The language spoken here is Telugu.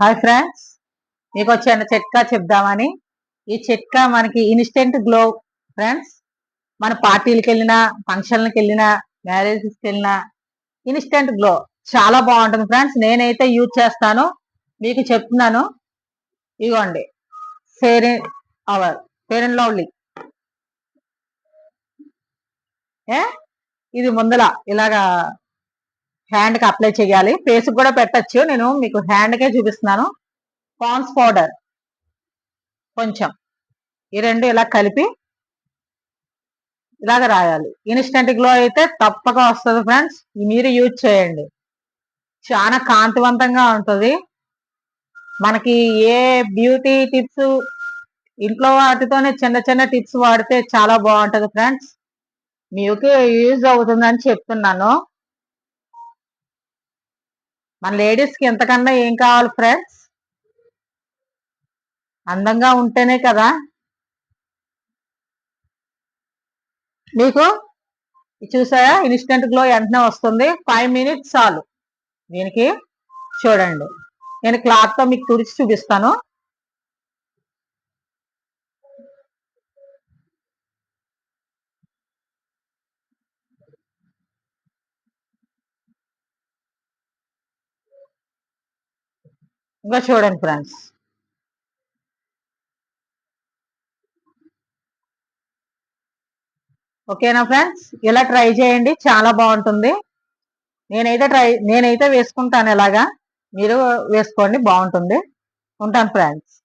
హాయ్ ఫ్రెండ్స్ మీకు వచ్చిన చిట్కా చెప్దామని? ఈ చిట్కా మనకి ఇన్స్టెంట్ గ్లో ఫ్రెండ్స్ మన పార్టీలకు వెళ్ళినా ఫంక్షన్లకు వెళ్ళినా మ్యారేజెస్కి వెళ్ళినా ఇన్స్టెంట్ గ్లో చాలా బాగుంటుంది ఫ్రెండ్స్ నేనైతే యూజ్ చేస్తాను. మీకు చెప్తున్నాను. ఇగోండి. Fair our fair and lovely ఏ? ఇది ముందల ఇలాగా హ్యాండ్కి అప్లై చేయాలి. ఫేస్ కూడా పెట్టచ్చు. నేను మీకు హ్యాండ్కే చూపిస్తున్నాను. పాన్స్ పౌడర్ కొంచెం. ఈ రెండు ఇలా కలిపి ఇలాగ రాయాలి. ఇన్స్టెంట్ గ్లో అయితే తప్పక వస్తుంది ఫ్రెండ్స్ మీరు యూజ్ చేయండి. చాలా కాంతివంతంగా ఉంటుంది. మనకి ఏ బ్యూటీ టిప్స్ ఇంట్లో వాటితోనే చిన్న చిన్న టిప్స్ వాడితే చాలా బాగుంటుంది ఫ్రెండ్స్ మీకు యూజ్ అవుతుందని చెప్తున్నాను. మన లేడీస్కి ఎంతకన్నా ఏం కావాలి ఫ్రెండ్స్ అందంగా ఉంటేనే కదా. మీకు? చూసారా? ఇన్స్టెంట్ గ్లో వెంటనే వస్తుంది. ఫైవ్ మినిట్స్ చాలు. దీనికి చూడండి. నేను క్లాత్తో మీకు తుడిచి చూపిస్తాను. ఇంకా చూడండి ఫ్రెండ్స్. ఓకేనా ఫ్రెండ్స్? ఇలా ట్రై చేయండి. చాలా బాగుంటుంది. నేనైతే ట్రై నేనైతే వేసుకుంటాను ఇలాగా. మీరు వేసుకోండి బాగుంటుంది. ఉంటాను ఫ్రెండ్స్.